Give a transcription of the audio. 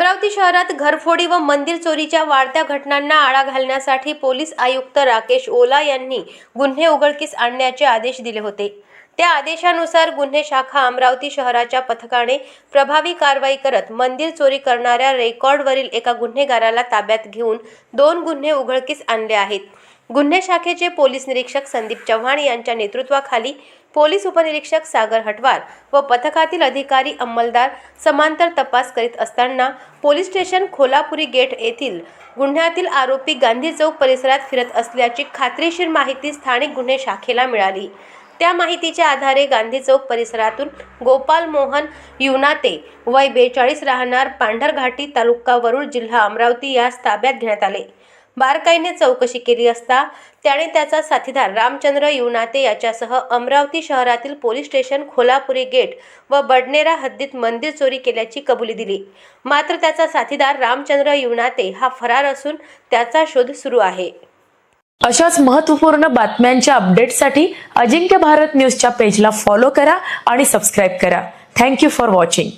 अमरावती शहरात घरफोडी व मंदिर चोरीच्या वाढत्या घटनांना आळा घालण्यासाठी पोलीस आयुक्त राकेश ओला यांनी गुन्हे उघडकीस आणण्याचे आदेश दिले होते. त्या आदेशानुसार गुन्हे शाखा अमरावती शहराच्या पथकाने प्रभावी कारवाई करत मंदिर चोरी करणाऱ्या रेकॉर्डवरील एका गुन्हेगाराला ताब्यात घेऊन दोन गुन्हे उघडकीस आणले आहेत. गुन्हे शाखेचे पोलीस निरीक्षक संदीप चव्हाण यांच्या नेतृत्वाखाली पोलीस उपनिरीक्षक सागर हटवार व पथकातील अधिकारी अंमलदार समांतर तपास करीत असताना पोलीस स्टेशन खोलापुरी गेट येथील गुन्ह्यातील आरोपी गांधी चौक परिसरात फिरत असल्याची खात्रीशीर माहिती स्थानिक गुन्हे शाखेला मिळाली. त्या माहितीच्या आधारे गांधी चौक परिसरातून गोपाल मोहन युनाते वय बेचाळीस राहणार पांढरघाटी तालुका वरुड जिल्हा अमरावती यास ताब्यात घेण्यात आले. बारकाईने चौकशी केली असता त्याने त्याचा साथीदार रामचंद्र युनाते याच्यासह अमरावती शहरातील पोलीस स्टेशन खोलापुरी गेट व बडनेरा हद्दीत मंदिर चोरी केल्याची कबुली दिली. मात्र त्याचा साथीदार रामचंद्र युनाते हा फरार असून त्याचा शोध सुरू आहे. अशाच महत्त्वपूर्ण बातम्यांच्या अपडेटसाठी अजिंक्य भारत न्यूजच्या पेजला फॉलो करा आणि सबस्क्राईब करा. Thank you for watching.